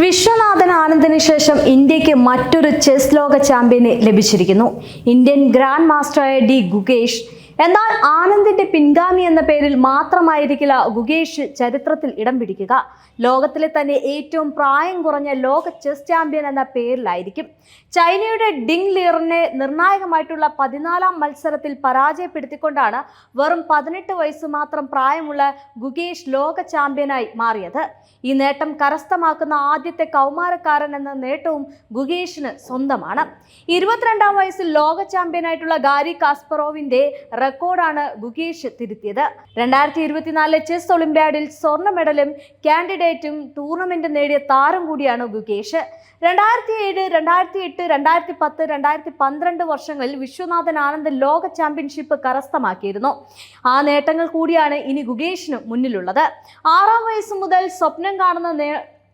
വിശ്വനാഥൻ ആനന്ദിന് ശേഷം ഇന്ത്യയ്ക്ക് മറ്റൊരു ചെസ് ലോക ചാമ്പ്യനെ ലഭിച്ചിരിക്കുന്നു. ഇന്ത്യൻ ഗ്രാൻഡ് മാസ്റ്ററായ ഡി ഗുകേഷ് എന്നാൽ ആനന്ദിന്റെ പിൻഗാമി എന്ന പേരിൽ മാത്രമായിരിക്കില്ല ഗുഗേഷ് ചരിത്രത്തിൽ ഇടം പിടിക്കുക. ലോകത്തിലെ തന്നെ ഏറ്റവും പ്രായം കുറഞ്ഞ ലോക ചെസ് ചാമ്പ്യൻ എന്ന പേരിലായിരിക്കും. ചൈനയുടെ ഡിങ് ലിയറിനെ നിർണായകമായിട്ടുള്ള പതിനാലാം മത്സരത്തിൽ പരാജയപ്പെടുത്തിക്കൊണ്ടാണ് വെറും പതിനെട്ട് വയസ്സ് മാത്രം പ്രായമുള്ള ഗുഗേഷ് ലോക ചാമ്പ്യനായി മാറിയത്. ഈ നേട്ടം കരസ്ഥമാക്കുന്ന ആദ്യത്തെ കൗമാരക്കാരൻ എന്ന നേട്ടവും ഗുഗേഷിന് സ്വന്തമാണ്. ഇരുപത്തിരണ്ടാം വയസ്സിൽ ലോക ചാമ്പ്യനായിട്ടുള്ള ഗാരി കാസ്പറോവിന്റെ റെക്കോർഡാണ് ഗുകേഷ് തിരുത്തിയത്. രണ്ടായിരത്തി ഇരുപത്തിനാലിലെ ചെസ് ഒളിമ്പ്യാഡിൽ സ്വർണ മെഡലും കാൻഡിഡേറ്റും ടൂർണമെന്റ് നേടിയ താരം കൂടിയാണ് ഗുകേഷ് രണ്ടായിരത്തി ഏഴ് രണ്ടായിരത്തി എട്ട് രണ്ടായിരത്തി പത്ത് രണ്ടായിരത്തി പന്ത്രണ്ട് വർഷങ്ങളിൽ വിശ്വനാഥൻ ആനന്ദ് ലോക ചാമ്പ്യൻഷിപ്പ് കരസ്ഥമാക്കിയിരുന്നു. ആ നേട്ടങ്ങൾ കൂടിയാണ് ഇനി ഗുകേഷിന് മുന്നിലുള്ളത്. ആറാം വയസ്സ് മുതൽ സ്വപ്നം കാണുന്ന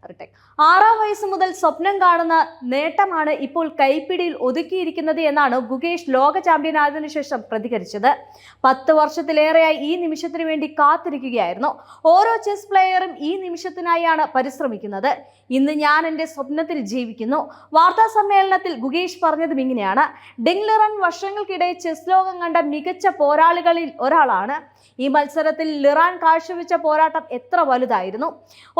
വരട്ടെ. ആറാം വയസ്സ് മുതൽ സ്വപ്നം കാണുന്ന നേട്ടമാണ് ഇപ്പോൾ കൈപ്പിടിയിൽ ഒതുക്കിയിരിക്കുന്നത് എന്നാണ് ഗുകേഷ് ലോക ചാമ്പ്യൻ ചാമ്പ്യനായതിനു ശേഷം പ്രതികരിച്ചത്. പത്ത് വർഷത്തിലേറെയായി ഈ നിമിഷത്തിന് വേണ്ടി കാത്തിരിക്കുകയായിരുന്നു. ഓരോ ചെസ് പ്ലെയറും ഈ നിമിഷത്തിനായാണ് പരിശ്രമിക്കുന്നത്. ഇന്ന് ഞാൻ എന്റെ സ്വപ്നത്തിൽ ജീവിക്കുന്നു. വാർത്താ സമ്മേളനത്തിൽ ഗുകേഷ് പറഞ്ഞതും ഇങ്ങനെയാണ്. ഡിങ്ലിറൻ വർഷങ്ങൾക്കിടെ ചെസ് ലോകം കണ്ട മികച്ച പോരാളികളിൽ ഒരാളാണ്. ഈ മത്സരത്തിൽ ലിറാൻ കാഴ്ചവെച്ച പോരാട്ടം എത്ര വലുതായിരുന്നു.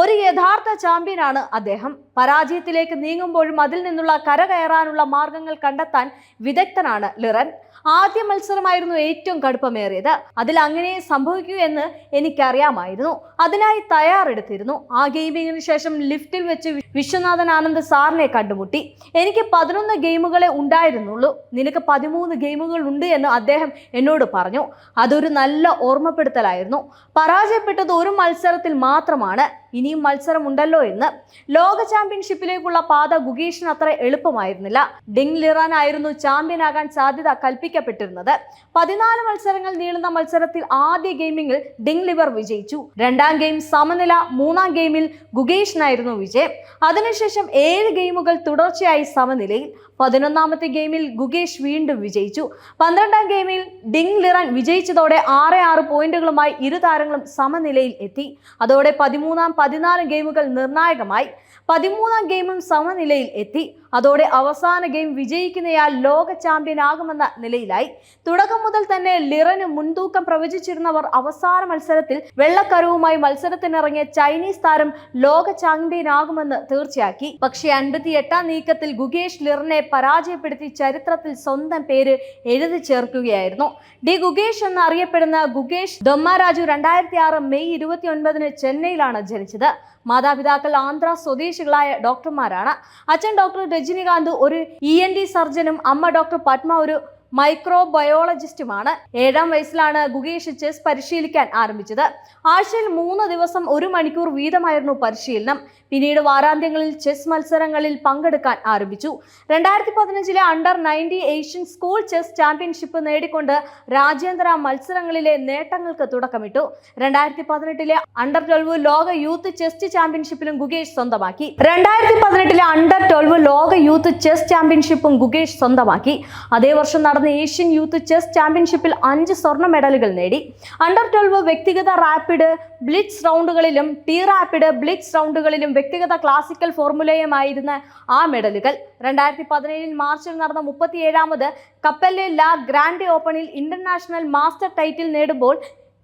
ഒരു യഥാർത്ഥ ചാമ്പ്യനാണ് അദ്ദേഹം പരാജയത്തിലേക്ക് നീങ്ങുമ്പോഴും അതിൽ നിന്നുള്ള കരകയറാനുള്ള മാർഗങ്ങൾ കണ്ടെത്താൻ വിദഗ്ധനാണ് ലിറൻ. ആദ്യ മത്സരമായിരുന്നു ഏറ്റവും കടുപ്പമേറിയത്. അതിൽ അങ്ങനെ സംഭവിക്കൂ എന്ന് എനിക്കറിയാമായിരുന്നു. അതിനായി തയ്യാറെടുത്തിരുന്നു. ആ ഗെയിമിങ്ങിന് ശേഷം ലിഫ്റ്റിൽ വെച്ച് വിശ്വനാഥൻ ആനന്ദ് സാറിനെ കണ്ടുമുട്ടി. എനിക്ക് പതിനൊന്ന് ഗെയിമുകളെ ഉണ്ടായിരുന്നുള്ളൂ. നിനക്ക് പതിമൂന്ന് ഗെയിമുകൾ ഉണ്ട് എന്ന് അദ്ദേഹം എന്നോട് പറഞ്ഞു. അതൊരു നല്ല ഓർമ്മപ്പെടുത്തലായിരുന്നു. പരാജയപ്പെട്ടത് ഒരു മത്സരത്തിൽ മാത്രമാണ്. ഇനിയും മത്സരം ഉണ്ടല്ലോ എന്ന് ലോക ചാമ്പ്യൻഷിപ്പിലേക്കുള്ള പാത ഗുഗീഷിന് അത്ര എളുപ്പമായിരുന്നില്ല. ഡിങ് ലിറാനായിരുന്നു ചാമ്പ്യനാകാൻ സാധ്യത കൽപ്പിക്കപ്പെട്ടിരുന്നത്. പതിനാല് മത്സരങ്ങൾ നീളുന്ന മത്സരത്തിൽ ആദ്യ ഗെയിമിംഗിൽ ഡിങ് ലിവർ വിജയിച്ചു. രണ്ടാം ഗെയിം സമനില മൂന്നാം ഗെയിമിൽ ഗുഗേഷിനായിരുന്നു വിജയം. അതിനുശേഷം ഏഴ് ഗെയിമുകൾ തുടർച്ചയായി സമനിലയിൽ. പതിനൊന്നാമത്തെ ഗെയിമിൽ ഗുഗേഷ് വീണ്ടും വിജയിച്ചു. പന്ത്രണ്ടാം ഗെയിമിൽ ഡിങ് ലിറൻ വിജയിച്ചതോടെ ആറ് ആറ് പോയിന്റുകളുമായി ഇരു താരങ്ങളും സമനിലയിൽ എത്തി. അതോടെ പതിമൂന്നാം പതിനാല് ഗെയിമുകൾ നിർണായകമായി പതിമൂന്നാം ഗെയിമും സമനിലയിൽ എത്തി. അതോടെ അവസാന ഗെയിം വിജയിക്കുന്നയാൾ ലോക ചാമ്പ്യൻ ചാമ്പ്യനാകുമെന്ന നിലയിലായി. തുടക്കം മുതൽ തന്നെ ലിറന് മുൻതൂക്കം പ്രവചിച്ചിരുന്നവർ അവസാന മത്സരത്തിൽ വെള്ളക്കരവുമായി മത്സരത്തിനിറങ്ങിയ ചൈനീസ് താരം ലോക ചാമ്പ്യൻ ചാമ്പ്യനാകുമെന്ന് തീർച്ചയാക്കി. പക്ഷേ അൻപത്തി എട്ടാം നീക്കത്തിൽ ഗുഗേഷ് ലിറിനെ പരാജയപ്പെടുത്തി ചരിത്രത്തിൽ സ്വന്തം പേര് എഴുതി ചേർക്കുകയായിരുന്നു. ഡി ഗുഗേഷ് എന്നറിയപ്പെടുന്ന ഗുഗേഷ് ദൊമ്മാരാജു രണ്ടായിരത്തി ആറ് മെയ് ഇരുപത്തി ഒൻപതിന് ചെന്നൈയിലാണ് ജനിച്ചത്. മാതാപിതാക്കൾ ആന്ധ്ര സ്വദേശികളായ ഡോക്ടർമാരാണ്. അച്ഛൻ ഡോക്ടർ രജനികാന്ത് ഒരു ഇ എൻ ഡി സർജനും അമ്മ ഡോക്ടർ പത്മ ഒരു മൈക്രോബയോളജിസ്റ്റുമാണ്. ഏഴാം വയസ്സിലാണ് ഗുഗേഷ് ചെസ് പരിശീലിക്കാൻ ആരംഭിച്ചത്. ആഴ്ചയിൽ മൂന്ന് ദിവസം ഒരു മണിക്കൂർ വീതമായിരുന്നു പരിശീലനം. പിന്നീട് വാരാന്ത്യങ്ങളിൽ ചെസ് മത്സരങ്ങളിൽ പങ്കെടുക്കാൻ ആരംഭിച്ചു. രണ്ടായിരത്തി പതിനഞ്ചിലെ under ninety Asian school chess championship നേടിക്കൊണ്ട് രാജ്യാന്തര മത്സരങ്ങളിലെ നേട്ടങ്ങൾക്ക് തുടക്കമിട്ടു. രണ്ടായിരത്തി പതിനെട്ടിലെ അണ്ടർ ട്വൽവ് ലോക യൂത്ത് ചെസ് ചാമ്പ്യൻഷിപ്പിലും ഗുഗേഷ് സ്വന്തമാക്കി. രണ്ടായിരത്തി പതിനെട്ടിലെ അണ്ടർ ട്വൽവ് ലോക യൂത്ത് ചെസ് ചാമ്പ്യൻഷിപ്പും ഗുഗേഷ് സ്വന്തമാക്കി. അതേ വർഷം നടന്ന ഏഷ്യൻ യൂത്ത് ചെസ് ചാമ്പ്യൻഷിപ്പിൽ അഞ്ച് സ്വർണ മെഡലുകൾ നേടി. അണ്ടർ ട്വൽവ് വ്യക്തിഗത റാപ്പിഡ് ബ്ലിറ്റ്സ് റൗണ്ടുകളിലും ടി റാപ്പിഡ് ബ്ലിറ്റ്സ് റൗണ്ടുകളിലും വ്യക്തിഗത ക്ലാസിക്കൽ ഫോർമുലയുമായിരുന്ന ആ മെഡലുകൾ. രണ്ടായിരത്തി പതിനേഴിൽ മാർച്ചിൽ നടന്ന മുപ്പത്തിയേഴാമത് കപ്പല്ലെ ലാ ഗ്രാൻഡ് ഓപ്പണിൽ ഇന്റർനാഷണൽ മാസ്റ്റർ ടൈറ്റിൽ നേടുമ്പോൾ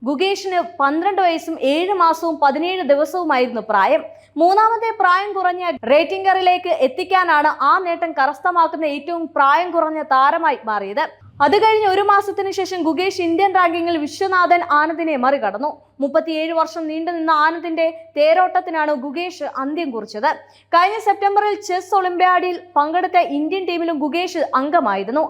ഗുഗേഷിന് പന്ത്രണ്ട് വയസ്സും ഏഴ് മാസവും പതിനേഴ് ദിവസവുമായിരുന്നു പ്രായം. മൂന്നാമത്തെ പ്രായം കുറഞ്ഞ റേറ്റിംഗറിലേക്ക് എത്തിക്കാനാണ് ആ നേട്ടം കരസ്ഥമാക്കുന്ന ഏറ്റവും പ്രായം കുറഞ്ഞ താരമായി മാറിയത്. അത് കഴിഞ്ഞ് ഒരു മാസത്തിന് ശേഷം ഗുഗേഷ് ഇന്ത്യൻ റാങ്കിങ്ങിൽ വിശ്വനാഥൻ ആനന്ദിനെ മറികടന്നു. മുപ്പത്തിയേഴ് വർഷം നീണ്ടുനിന്ന ആനന്ദിന്റെ തേരോട്ടത്തിനാണ് ഗുഗേഷ് അന്ത്യം കുറിച്ചത്. കഴിഞ്ഞ സെപ്റ്റംബറിൽ ചെസ് ഒളിമ്പ്യാഡിൽ പങ്കെടുത്ത ഇന്ത്യൻ ടീമിലും ഗുഗേഷ് അംഗമായിരുന്നു.